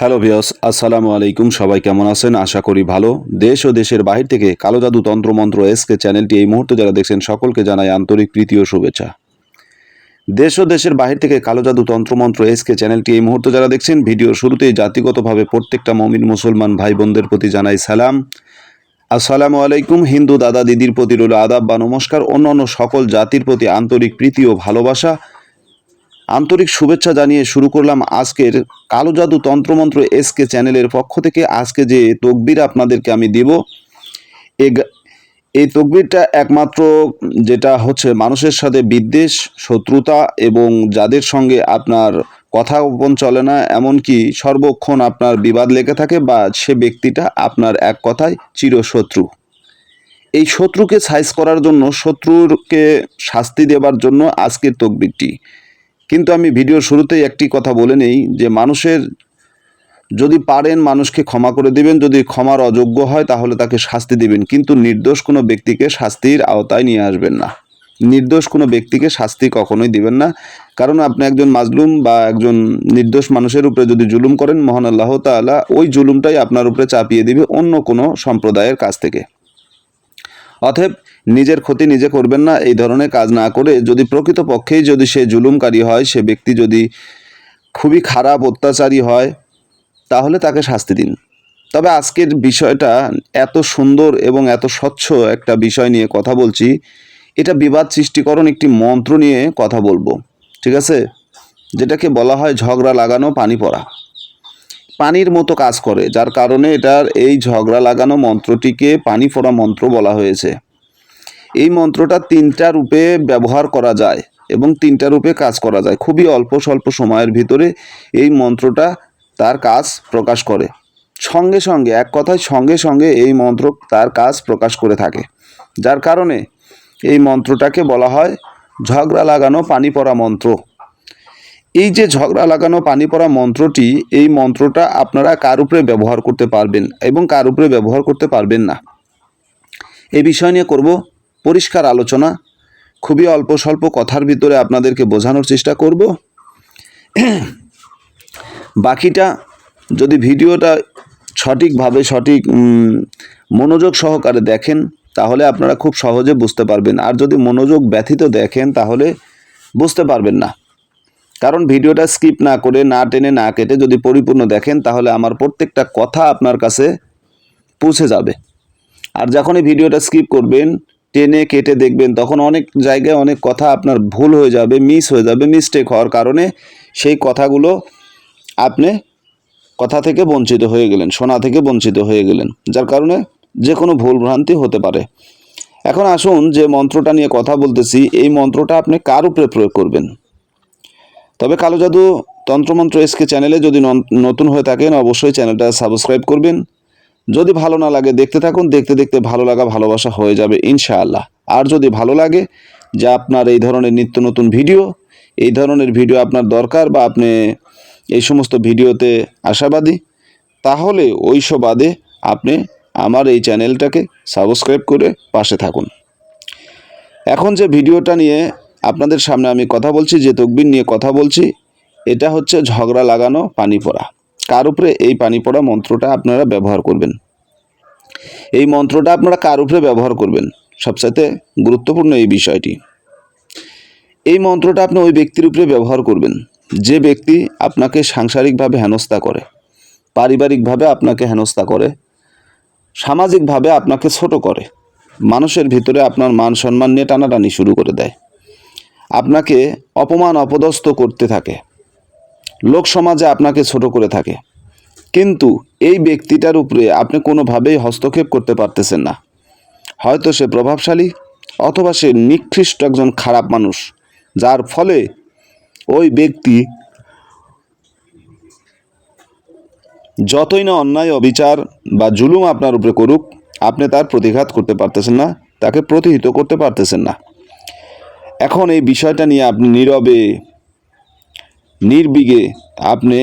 Hello ভিয়স আসসালামু আলাইকুম সবাই কেমন আছেন? আশা করি ভালো। দেশ ও দেশের বাহির থেকে কালো জাদু তন্ত্রমন্ত্র এসকে চ্যানেলটি এই মুহূর্তে যারা দেখছেন, সকলকে জানাই আন্তরিক প্রীতি ও শুভেচ্ছা। দেশ ও দেশের বাহির থেকে কালো জাদু তন্ত্রমন্ত্র এসকে চ্যানেলটি এই মুহূর্তে যারা দেখছেন, ভিডিও শুরুতেই জাতিগতভাবে প্রত্যেকটা মমিন মুসলমান ভাই বোনদের প্রতি জানাই সালাম। আসসালামু আলাইকুম। হিন্দু দাদা দিদির প্রতি রইল আদাব বা নমস্কার। অন্য সকল জাতির প্রতি আন্তরিক প্রীতি ও ভালোবাসা। আন্তরিক শুভেচ্ছা জানিয়ে শুরু করলাম আজকের কালো জাদু তন্ত্রমন্ত্র এসকে চ্যানেলের পক্ষ থেকে। আজকে যে তকবির আপনাদেরকে আমি দিব এই তকবিরটা একমাত্র যেটা হচ্ছে মানুষের সাথে বিদ্বেষ, শত্রুতা এবং যাদের সঙ্গে আপনার কথা গোপন চলে না, এমনকি সর্বক্ষণ আপনার বিবাদ লেগে থাকে বা সে ব্যক্তিটা আপনার এক কথায় চিরশত্রু। এই শত্রুকে সাইজ করার জন্য শত্রুকে শাস্তি দেবার জন্য আজকের তকবিরটি। কিন্তু আমি ভিডিওর শুরুতেই একটি কথা বলে নেই যে মানুষের যদি পারেন মানুষকে ক্ষমা করে দিবেন, যদি ক্ষমার অযোগ্য হয় তাহলে তাকে শাস্তি দিবেন। কিন্তু নির্দোষ কোনো ব্যক্তিকে শাস্তির আওতায় নিয়ে আসবেন না। নির্দোষ কোনো ব্যক্তিকে শাস্তি কখনোই দিবেন না। কারণ আপনি একজন মাজলুম বা একজন নির্দোষ মানুষের উপরে যদি জুলুম করেন, মহান আল্লাহ তাআলা ওই জুলুমটাই আপনার উপরে চাপিয়ে দিবে অন্য কোনো সম্প্রদায়ের কাছ থেকে। অতএব নিজের ক্ষতি নিজে করবেন না, এই ধরনের কাজ না করে যদি প্রকৃতপক্ষেই যদি সে জুলুমকারী হয়, সে ব্যক্তি যদি খুবই খারাপ, অত্যাচারী হয়, তাহলে তাকে শাস্তি দিন। তবে আজকের বিষয়টা এত সুন্দর এবং এত স্বচ্ছ একটা বিষয় নিয়ে কথা বলছি। এটা বিবাদ সৃষ্টিকরণ একটি মন্ত্র নিয়ে কথা বলব, ঠিক আছে? যেটাকে বলা হয় ঝগড়া লাগানো, পানি পড়া। পানির মতো কাজ করে, যার কারণে এটার এই ঝগড়া লাগানো মন্ত্রটিকে পানি ফোড়া মন্ত্র বলা হয়েছে। এই মন্ত্রটা তিনটা রূপে ব্যবহার করা যায় এবং তিনটা রূপে কাজ করা যায়। খুবই অল্প স্বল্প সময়ের ভিতরে এই মন্ত্রটা তার কাজ প্রকাশ করে। সঙ্গে সঙ্গে, এক কথায় সঙ্গে সঙ্গে এই মন্ত্র তার কাজ প্রকাশ করে থাকে। যার কারণে এই মন্ত্রটাকে বলা হয় ঝগড়া লাগানো পানি পড়া মন্ত্র। এই যে ঝগড়া লাগানো পানি পড়া মন্ত্রটি, এই মন্ত্রটা আপনারা কার উপরে ব্যবহার করতে পারবেন এবং কার উপরে ব্যবহার করতে পারবেন না? এই বিষয় নিয়ে করব পরিষ্কার আলোচনা, খুবই অল্প স্বল্প কথার ভিতরে আপনাদেরকে বোঝানোর চেষ্টা করব। বাকিটা যদি ভিডিওটা সঠিকভাবে, সঠিক মনোযোগ সহকারে দেখেন, তাহলে আপনারা খুব সহজে বুঝতে পারবেন। আর যদি মনোযোগ ব্যথিত দেখেন, তাহলে বুঝতে পারবেন না। কারণ ভিডিওটা স্কিপ না করে, না টেনে, না কেটে যদি পরিপূর্ণ দেখেন, তাহলে আমার প্রত্যেকটা কথা আপনার কাছে পৌঁছে যাবে। আর যখন এই ভিডিওটা স্কিপ করবেন টেনে কেটে দেখবেন, তখন অনেক জায়গায় অনেক কথা আপনার ভুল হয়ে যাবে মিস হয়ে যাবে মিস্টেক হওয়ার কারণে সেই কথাগুলো আপনি কথা থেকে বঞ্চিত হয়ে গেলেন, শোনা থেকে বঞ্চিত হয়ে গেলেন, যার কারণে যে কোনো ভুল ভ্রান্তি হতে পারে। এখন আসুন যে মন্ত্রটা নিয়ে কথা বলতেছি, এই মন্ত্রটা আপনি কার উপরে প্রয়োগ করবেন? তবে কালো জাদু তন্ত্রমন্ত্র এসকে চ্যানেলে যদি নতুন হয়ে থাকেন, অবশ্যই চ্যানেলটা সাবস্ক্রাইব করবেন। যদি ভালো না লাগে দেখতে থাকুন, দেখতে দেখতে ভালো লাগা, ভালোবাসা হয়ে যাবে ইনশাআল্লাহ। আর যদি ভালো লাগে, যে আপনার এই ধরনের নিত্য নতুন ভিডিও, এই ধরনের ভিডিও আপনার দরকার বা আপনি এই সমস্ত ভিডিওতে আশাবাদী, তাহলে ওই সব বাদে আপনি আমার এই চ্যানেলটাকে সাবস্ক্রাইব করে পাশে থাকুন। এখন যে ভিডিওটা নিয়ে আপনাদের সামনে আমি কথা বলছি, যে তকবির নিয়ে কথা বলছি, এটা হচ্ছে ঝগড়া লাগানো, পানি পড়া। কার উপরে এই পানি পড়া মন্ত্রটা আপনারা ব্যবহার করবেন? এই মন্ত্রটা আপনারা কার উপরে ব্যবহার করবেন? সবসাথে গুরুত্বপূর্ণ এই বিষয়টি। এই মন্ত্রটা আপনি ওই ব্যক্তির উপরে ব্যবহার করবেন। যে ব্যক্তি আপনাকে সাংসারিকভাবে হেনস্থা করে, পারিবারিকভাবে আপনাকে হেনস্থা করে, সামাজিকভাবে আপনাকে ছোট করে, মানুষের ভিতরে আপনার মান সম্মান নিয়ে টানাটানি শুরু করে দেয়। আপনাকে অপমান, অপদস্থ করতে থাকে। লোক সমাজে আপনাকে ছোট করে থাকে। কিন্তু এই ব্যক্তিটার উপরে আপনি কোনোভাবেই হস্তক্ষেপ করতে পারতেছেন না। হয়তো সে প্রভাবশালী অথবা সে নিকৃষ্ট একজন খারাপ মানুষ, যার ফলে ওই ব্যক্তি যতই না অন্যায়, অবিচার বা জুলুম আপনার উপরে করুক, আপনি তার প্রতিঘাত করতে পারতেছেন না, তাকে প্রতিহিত করতে পারতেছেন না। এখন এই বিষয়টা নিয়ে আপনি নীরবে নির্বিঘে আপনি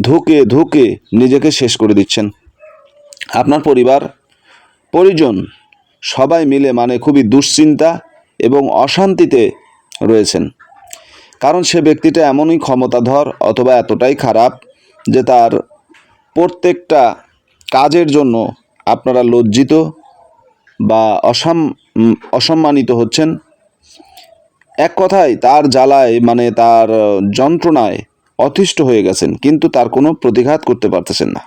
ধুকে ধুকে নিজেকে শেষ করে দিচ্ছেন। আপনার পরিবার, পরিজন সবাই মিলে মানে খুবই দুশ্চিন্তা এবং অশান্তিতে রয়েছেন। কারণ সে ব্যক্তিটা এমনই ক্ষমতাধর অথবা এতটাই খারাপ যে তার প্রত্যেকটা কাজের জন্য আপনারা লজ্জিত বা অসাম অসম্মানিত হচ্ছেন। এক কথায় তার জ্বালায় মানে তার যন্ত্রণায় অতিষ্ঠ হয়ে গেছেন, কিন্তু তার কোনো প্রতিঘাত করতে পারতেছেন না।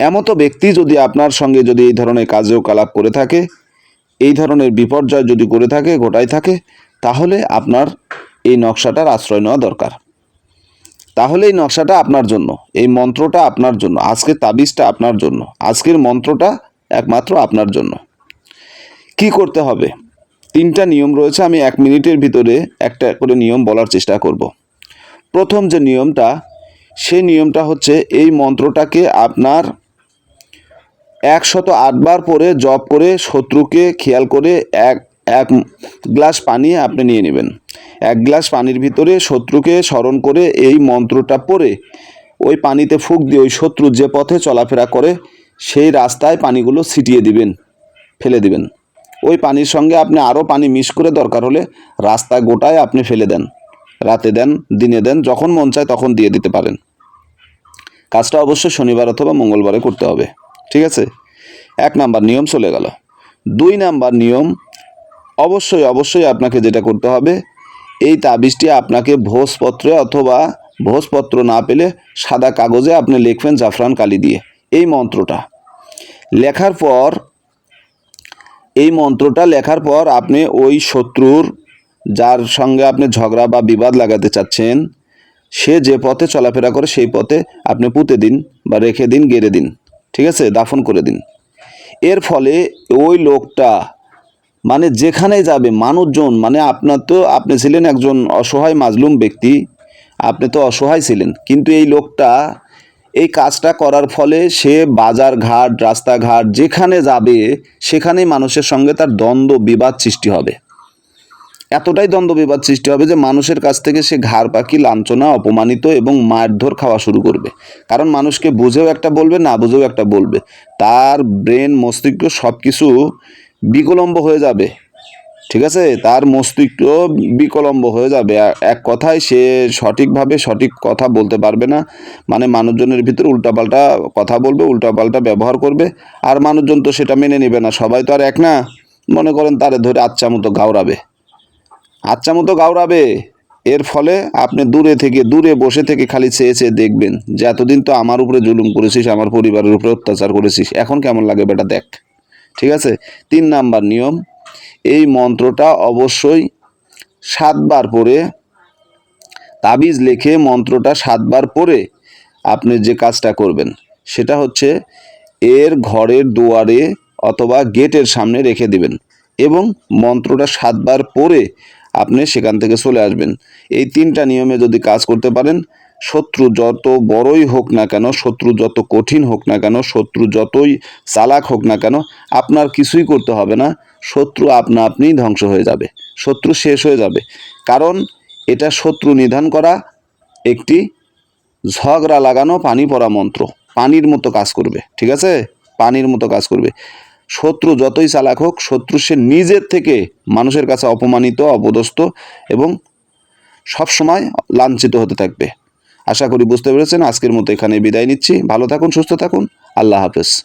এমতো ব্যক্তি যদি আপনার সঙ্গে যদি এই ধরনের কাজেও কালাপ করে থাকে, এই ধরনের বিপর্যয় যদি করে থাকে ঘটাই থাকে, তাহলে আপনার এই নকশাটার আশ্রয় নেওয়া দরকার। তাহলে এই নকশাটা আপনার জন্য, এই মন্ত্রটা আপনার জন্য, আজকের তাবিজটা আপনার জন্য, আজকের মন্ত্রটা একমাত্র আপনার জন্য। কি করতে হবে? তিনটা নিয়ম রয়েছে, আমি এক মিনিটের ভিতরে একটা করে নিয়ম বলার চেষ্টা করব। প্রথম যে নিয়মটা সেই নিয়মটা হচ্ছে এই মন্ত্রটাকে আপনার একশত আটবার পরে জপ করে শত্রুকে খেয়াল করে এক এক গ্লাস পানি আপনি নিয়ে নেবেন। এক গ্লাস পানির ভিতরে শত্রুকে স্মরণ করে এই মন্ত্রটা পরে ওই পানিতে ফুক দিয়ে ওই শত্রু যে পথে চলাফেরা করে, সেই রাস্তায় পানিগুলো ছিটিয়ে দিবেন, ফেলে দিবেন। ওই পানির সঙ্গে আপনি আরও পানি মিশ করে দরকার হলে রাস্তায় গোটায় আপনি ফেলে দেন। রাতে দেন, দিনে দেন, যখন মন চায় তখন দিয়ে দিতে পারেন। কাজটা অবশ্যই শনিবার অথবা মঙ্গলবারে করতে হবে। ঠিক আছে? এক নাম্বার নিয়ম চলে গেল। দুই নাম্বার নিয়ম, অবশ্যই অবশ্যই আপনাকে যেটা করতে হবে, এই তাবিজটি আপনাকে ভোজপত্রে অথবা ভোজপত্র না পেলে সাদা কাগজে আপনি লিখবেন জাফরান কালি দিয়ে। এই মন্ত্রটা। লেখার পর এই মন্ত্রটা লেখার পর আপনি ওই শত্রুর, যার সঙ্গে আপনি ঝগড়া বা বিবাদ লাগাতে চাচ্ছেন, সে যে পথে চলাফেরা করে সেই পথে আপনি পুঁতে দিন বা রেখে দিন, গেড়ে দিন, ঠিক আছে? দাফন করে দিন। এর ফলে ওই লোকটা মানে যেখানে যাবে, মানুষজন মানে আপনার তো, আপনি ছিলেন একজন অসহায়, মাজলুম ব্যক্তি, আপনি তো অসহায় ছিলেন, কিন্তু এই লোকটা এই কাজটা করার ফলে সে বাজার ঘাট রাস্তাঘাট যেখানে যাবে, সেখানেই মানুষের সঙ্গে তার দ্বন্দ্ব বিবাদ সৃষ্টি হবে। এতটাই দ্বন্দ্ব বিবাদ সৃষ্টি হবে যে মানুষের কাছ থেকে সে ঘাড় পাখি, লাঞ্ছনা, অপমানিত এবং মারধর খাওয়া শুরু করবে। কারণ মানুষকে বুঝেও একটা বলবে, না বুঝেও একটা বলবে। তার ব্রেন, মস্তিষ্ক সব কিছু বিকলম্ব হয়ে যাবে। ঠিক আছে? তার মস্তিষ্ক বিকলম্ব হয়ে যাবে। এক কথায় সে সঠিকভাবে সঠিক কথা বলতে পারবে না। মানে মানুষজনের ভিতরে উল্টাপাল্টা কথা বলবে, উল্টাপাল্টা ব্যবহার করবে। আর মানুষজন তো সেটা মেনে নেবে না। সবাই তো আর এক না? মনে করেন তারে ধরে আচ্ছা মতো গাওরাবে আচ্ছা মতো গাওরাবে এর ফলে আপনি দূরে থেকে, দূরে বসে থেকে খালি চেয়ে চেয়ে দেখবেন যে, এতদিন তো আমার উপরে জুলুম করেছিস, আমার পরিবারের উপরে অত্যাচার করেছিস। এখন কেমন লাগে বেটা দেখ। ঠিক আছে? তিন নাম্বার নিয়ম মন্ত্রটা অবশ্যই সাতবার পরে তাবিজ লেখে মন্ত্রটা সাতবার পরে আপনি যে কাজটা করবেন, সেটা হচ্ছে এর ঘরের দুয়ারে অথবা গেটের সামনে রেখে দিবেন এবং মন্ত্রটা সাতবার পরে আপনি সেখান থেকে চলে আসবেন। এই তিনটা নিয়মে যদি কাজ করতে পারেন, শত্রু যত বড়ই হোক না কেন, শত্রু যত কঠিন হোক না কেন, শত্রু যতই চালাক হোক না কেন, আপনার কিছুই করতে হবে না। শত্রু আপনা আপনিই ধ্বংস হয়ে যাবে, শত্রু শেষ হয়ে যাবে। কারণ এটা শত্রু নিধান করা একটি ঝগড়া লাগানো পানি পড়া মন্ত্র, পানির মতো কাজ করবে, ঠিক আছে? পানির মতো কাজ করবে। শত্রু যতই চালাক হোক, শত্রু সে নিজের থেকে মানুষের কাছে অপমানিত, অপদস্থ এবং সবসময় লাঞ্ছিত হতে থাকবে। আশা করি বুঝতে পেরেছেন, আজকের মতো এখানে বিদায় নিচ্ছি। ভালো থাকুন, সুস্থ থাকুন। আল্লাহ হাফেজ।